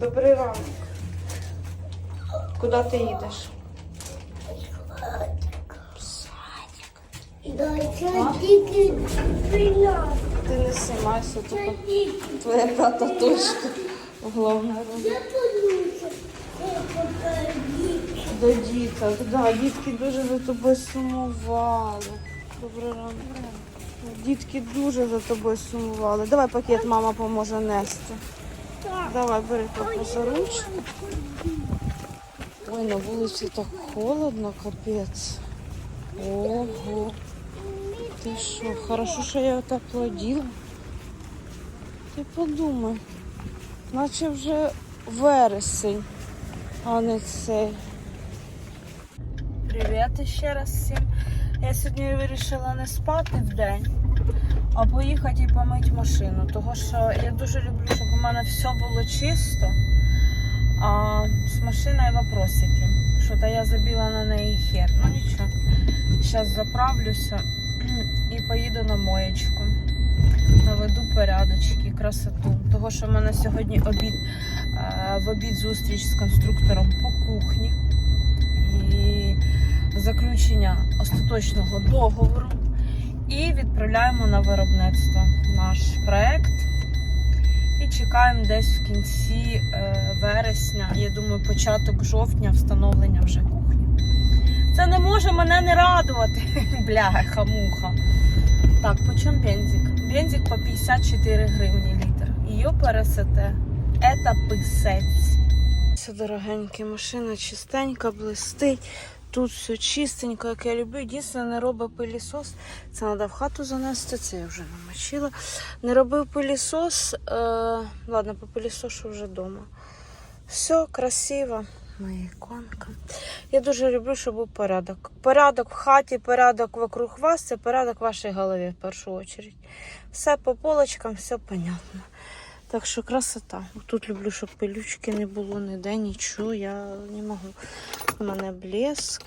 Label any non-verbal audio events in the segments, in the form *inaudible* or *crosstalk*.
Добрий ранок. Куди ти їдеш? Ти не симайся, тупо твоя робота. Я подумаю. До діток. Да, дітки дуже за тобою сумували. Добрий ранок. Дітки дуже за тобою сумували. Давай пакет мама поможе нести. Давай, бери папу за ручку. Ой, на вулиці так холодно, капець. Ого. Ти що, хорошо, що я тепло оділа. Ти подумай. Наче вже вересень, а не цей. Привіт ще раз всім. Я сьогодні вирішила не спати в день, а поїхати і помити машину. Того що я дуже люблю, щоб у мене все було чисто. А з машиною вопросики. Що то я забила на неї хер. Ну нічого. Зараз заправлюся і поїду на моєчку. Наведу порядочки, красоту. Того, що в мене сьогодні обід, е, в обід зустріч з конструктором по кухні. І заключення остаточного договору. І відправляємо на виробництво наш проект. Чекаємо десь в кінці е, вересня, я думаю, початок жовтня встановлення вже кухні. Це не може мене не радувати. *laughs* Бляха, муха. Так, по чому бензик? Бензик по 54 гривні літр. Його пересете. Це писець. Все дорогеньке, машина чистенька, блистить. Тут все чистенько, як я люблю. Єдине, не робить пилісос. Це треба в хату занести, це я вже намочила. Не робив пилісос. Е, ладно, по пилісошу вже вдома. Все красиво. Моя іконка. Я дуже люблю, щоб був порядок. Порядок в хаті, порядок вокруг вас це порядок в вашій голові в першу чергу. Все по полочкам, все понятно. Так що красота. Тут люблю, щоб пилючки не було ніде, нічого. Я не можу. У мене блеск,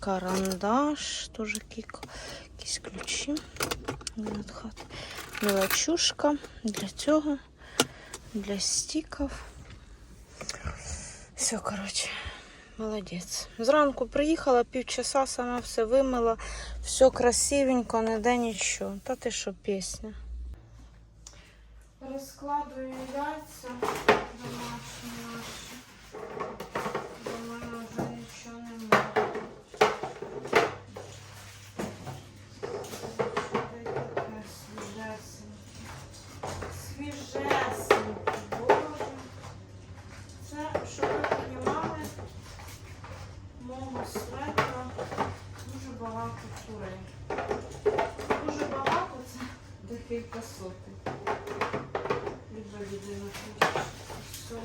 карандаш, теж якісь ключі. Мелочушка для цього, для стіків. Все, коротше, молодець. Зранку приїхала, півчаса сама все вимила, все красивенько, ніде нічого. Та ти що, пісня? Розкладую яйця домашні наші. До мене вже нічого немає. Дай таке боже. Це, щоб ви розуміли, мого светра дуже багато курей. Дуже багато це декілька сотень. Людина. Все,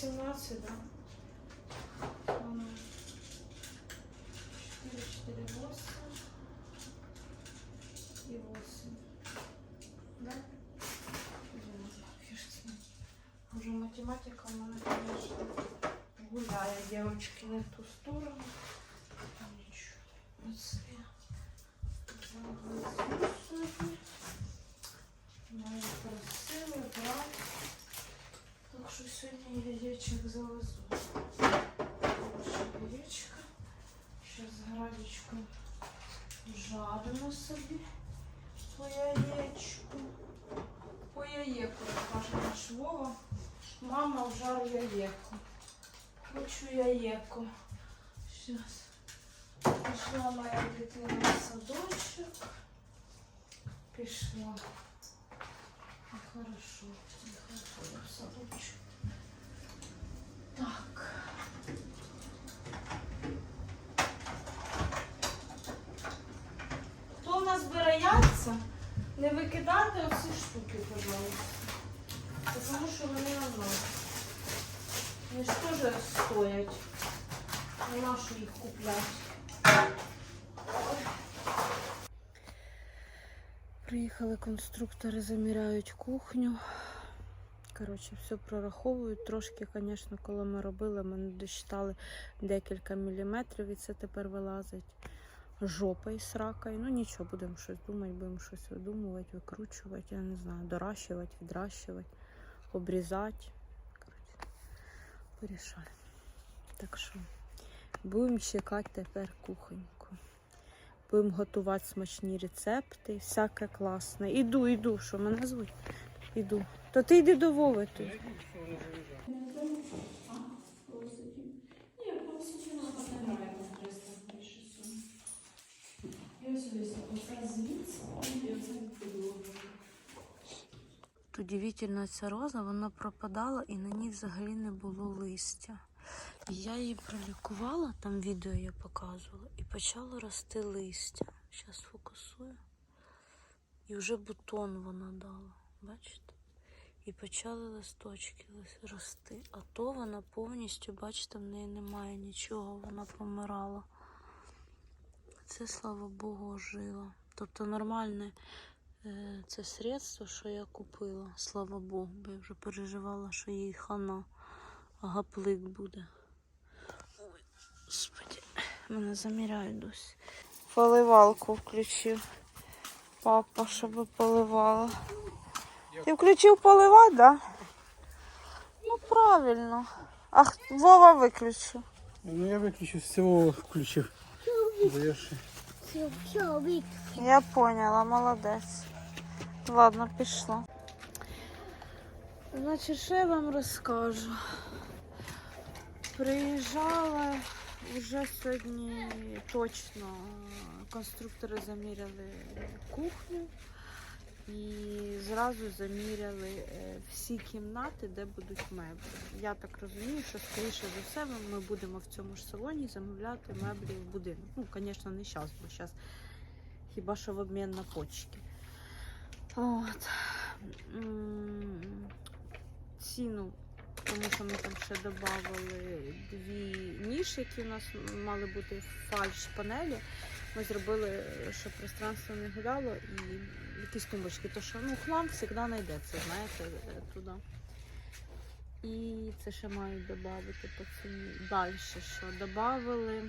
17, да? Вон 4, 4, 8 и 8. Да? Уже математика у меня, конечно, гуляет, девочки, на ту сторону. Там Ничего себе. Загрузился що сьогодні яєчок завезу. Яєчко. Зараз градічку жаримо собі по яєчку. По яєку, каже наш Вова. Мама вжару яєку. Хочу яєку. Зараз. Пішла моя дитина в садочок. Пішла. Хорошо. я в садочок. Так. Хто в нас бере? Не викидати оці штуки, пожалуйста. Тому що вони одно. Вони ж теж стоять. Нема що їх купляти. Приїхали конструктори, заміряють кухню. Коротше, все прораховують. Трошки, звісно, коли ми робили, ми досчитали декілька міліметрів і це тепер вилазить жопа із ракою. Ну нічого, будемо щось думати, будемо щось видумувати, викручувати, я не знаю, доращувати, відращувати, обрізати. Коротше, порішаємо. Так що будемо чекати тепер кухоньку. Будемо готувати смачні рецепти, всяке класне. Іду, іду, що мене звуть? Іду. То ти йди до Вови тут. Ні, посічено не грає на 300 більше сум. І ось ось оце звідси, і оце підлога. Удивительно, ця роза, вона пропадала і на ній взагалі не було листя. Я її пролікувала, там відео я показувала, і почало рости листя. Зараз фокусую. І вже бутон вона дала. Бачите? І почали листочки рости. А то вона повністю, бачите, в неї немає нічого, вона помирала. Це, слава Богу, ожила. Тобто нормальне Е, Це средство, що я купила, слава Богу, бо я вже переживала, що їй хана гаплик буде. Господи, мене заміряють досі. Поливалку включив. Папа, щоб поливала. Ти включив поливати, да? Ну правильно. А Вова виключив. Ну я виключив з цього включив. Я поняла, молодець. Ладно, пішла. Значить, що я вам розкажу? Приїжджали вже сьогодні точно. Конструктори заміряли кухню і зразу заміряли е, всі кімнати, де будуть меблі. Я так розумію, що скоріше за все ми будемо в цьому ж салоні замовляти меблі в будинок. Ну, звісно, не зараз, бо зараз хіба що в обмін на почки. От. Ціну, тому що ми там ще додали дві ніші, які у нас мали бути фальш панелі. Ми зробили, щоб пространство не гуляло і якісь тумбочки. То що ну, хлам завжди знайдеться, знаєте, е, туди. І це ще мають додати по ціні. Далі що? Додали.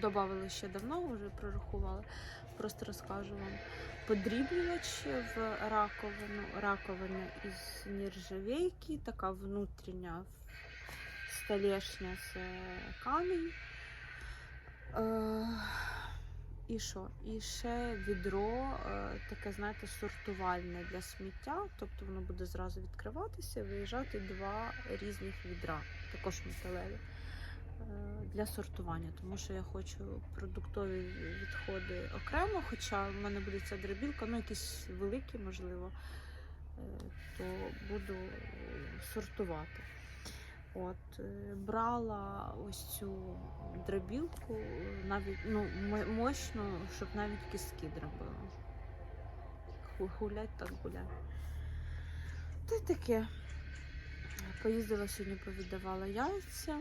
Добавили ще давно, вже прорахували. Просто розкажу вам. Подріблювач в раковину, раковина із нержавейки, така внутрішня столешня з камінь. Е, і що? І ще відро, е, таке, знаєте, сортувальне для сміття. Тобто воно буде зразу відкриватися і виїжджати два різних відра, також металеві е, для сортування, тому що я хочу продуктові відходи окремо, хоча в мене буде ця дробілка, ну якісь великі, можливо, е, то буду е, сортувати. От, е, брала ось цю дробілку, е, навіть ну, мощну, щоб навіть кістки дробила. Гулять так гулять. Та й таке. Поїздила сьогодні, повіддавала яйця.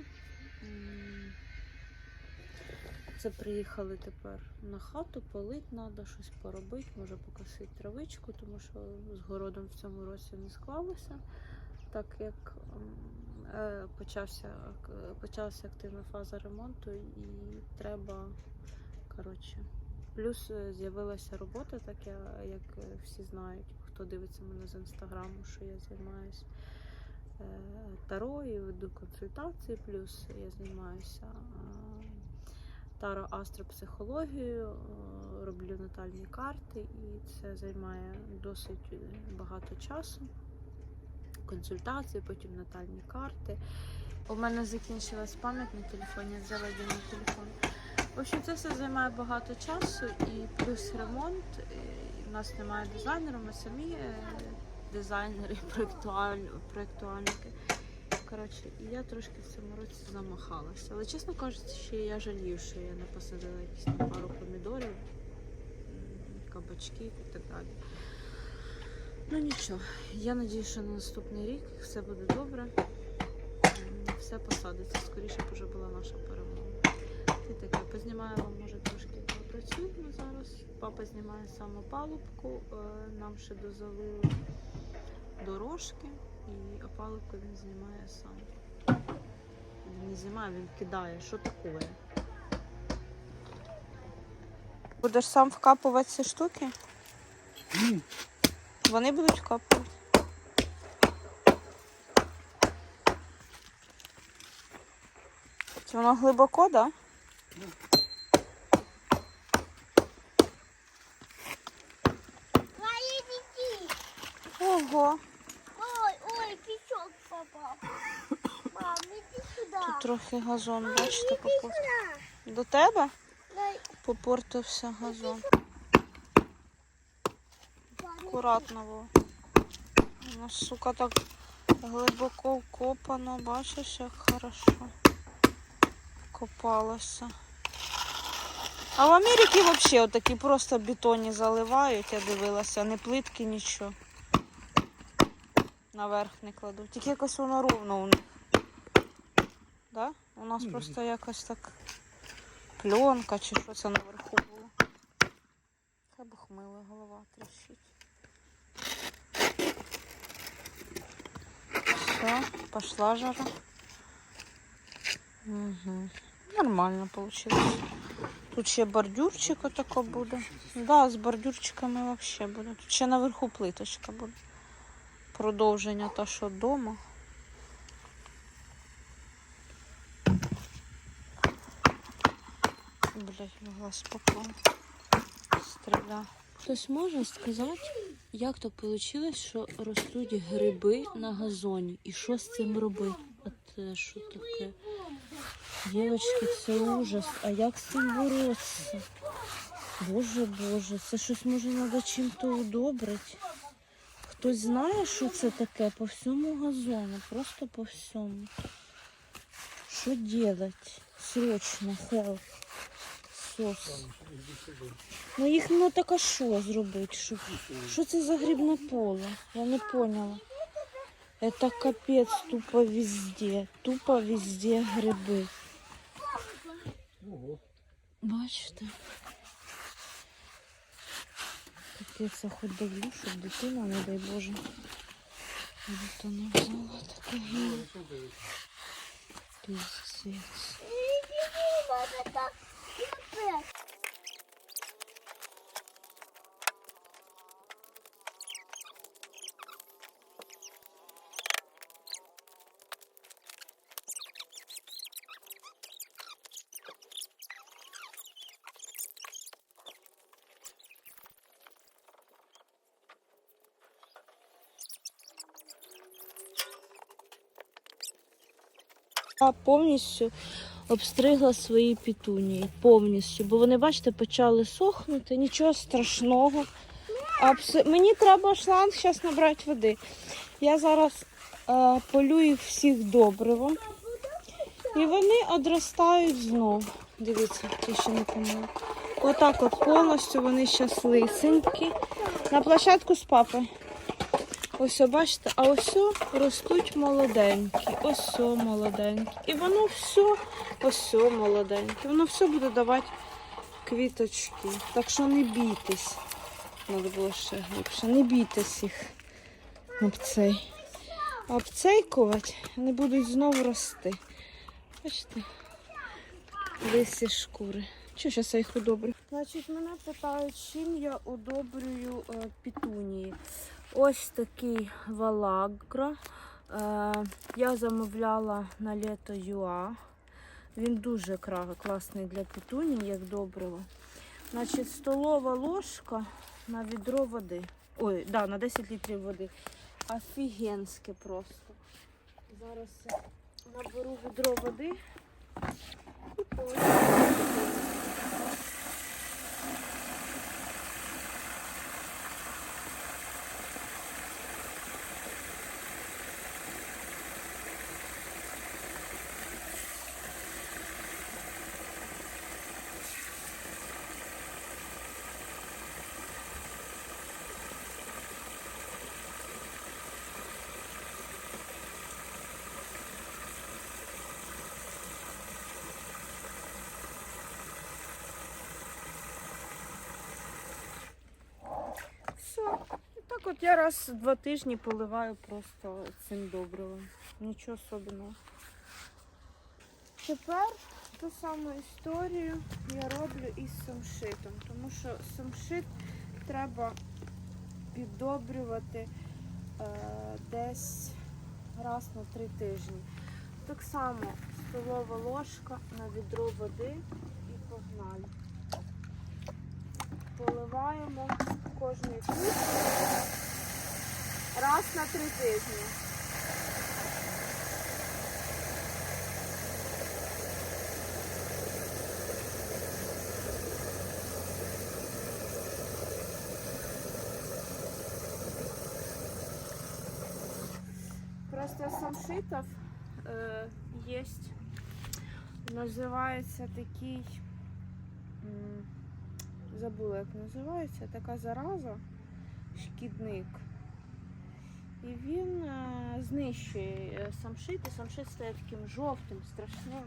Це приїхали тепер на хату, полить треба, щось поробити, може покосити травичку, тому що з городом в цьому році не склалося, так як е, почався, почалася активна фаза ремонту і треба, коротше. Плюс е, з'явилася робота, так я, як всі знають, хто дивиться мене з інстаграму, що я займаюся таро і веду консультації, плюс я займаюся е, таро астропсихологією, е, роблю натальні карти, і це займає досить е, багато часу. Консультації, потім натальні карти. У мене закінчилась пам'ять на телефоні, взяла один телефон. В общем, це все займає багато часу і плюс ремонт. І У нас немає дизайнера, ми самі е, дизайнери, *laughs* проєктуаль- проєктуальники. Коротше, і я трошки в цьому році замахалася. Але чесно кажучи, ще я жалію, що я не посадила якісь там пару помідорів, кабачків і так далі. Ну нічого, я надію, що на наступний рік все буде добре. Все посадиться. Скоріше б вже була наша перемога. І таке познімаю вам, може, трошки працюємо зараз. Папа знімає саме палубку, е, нам ще дозалили дорожки, і опалубку він знімає сам. Він не знімає, він кидає. Що таке? Будеш сам вкапувати ці штуки? Ні. Вони будуть вкапувати. Це воно глибоко, так? Да? Трохи газон, бачите, попор... До тебе попортився газон. Акуратно було. Воно, сука, так глибоко вкопано, бачиш, як хорошо копалося. А в Америці взагалі отакі просто бетонні заливають, я дивилася, не плитки, нічого. Наверх не кладуть. Тільки якось воно ровно у них. Да? У нас просто якось так пленка чи що це наверху було. Хай б хмила голова тріщить. Все, пошла жара. Угу. Нормально получилось. Тут ще бордюрчик отако буде. Да, з бордюрчиками вообще буде. Тут ще наверху плиточка буде. Продовження та що вдома. Блять, в глаз. Стріля. Хтось може сказати, як то вийшло, що ростуть гриби на газоні? І що з цим робити? Це що таке? Дівчатки, це ужас. А як з цим боротися? Боже, боже, це щось може треба чим-то удобрити. Хтось знає, що це таке по всьому газону, просто по всьому. Що делать? Срочно, help. Сос. Ну їх ну так а що зробити? Щоб... Що це за грибне поле? Я не поняла. Это капець тупо везде. Тупо везде гриби. Бачите? Капець, я хоч дивлю, щоб дитина, не дай Боже. Ніхто не взяла таке гіло. Піздець. А полностью обстригла свої пітунії. Повністю. Бо вони, бачите, почали сохнути, нічого страшного. Абс- Мені треба шланг зараз набрати води. Я зараз е, полю їх всіх добривом. І вони одростають знов. Дивіться, я ще не помила. Отак от повністю вони зараз лисенькі. На площадку з папою. Ось, бачите, а ось ростуть молоденькі, ось молоденькі. І воно все, ось молоденьке. Воно все буде давати квіточки. Так що не бійтесь. Треба було ще глибше. Не бійтесь їх обцей. Обцейкувати, вони будуть знову рости. Бачите? Лисі шкури. Чого зараз я їх удобрю? Значить, мене питають, чим я удобрюю е, пітунії. Ось такий валагра. Е, я замовляла на літо ЮА. Він дуже класний для пітунії, як добриво. Значить, столова ложка на відро води. Ой, да, на 10 літрів води. Офігенське просто. Зараз наберу відро води і полию. Так от я раз в два тижні поливаю просто цим добривом. Нічого особливого. Тепер ту саму історію я роблю із самшитом, тому що самшит треба піддобрювати е, десь раз на три тижні. Так само столова ложка на відро води і погнали. Поливаємо кожний кущ раз на три тижні. Просто самшитов э, есть, називається такий, забула як називається, така зараза, шкідник. І він е, знищує е, самшит, і самшит стає таким жовтим, страшним.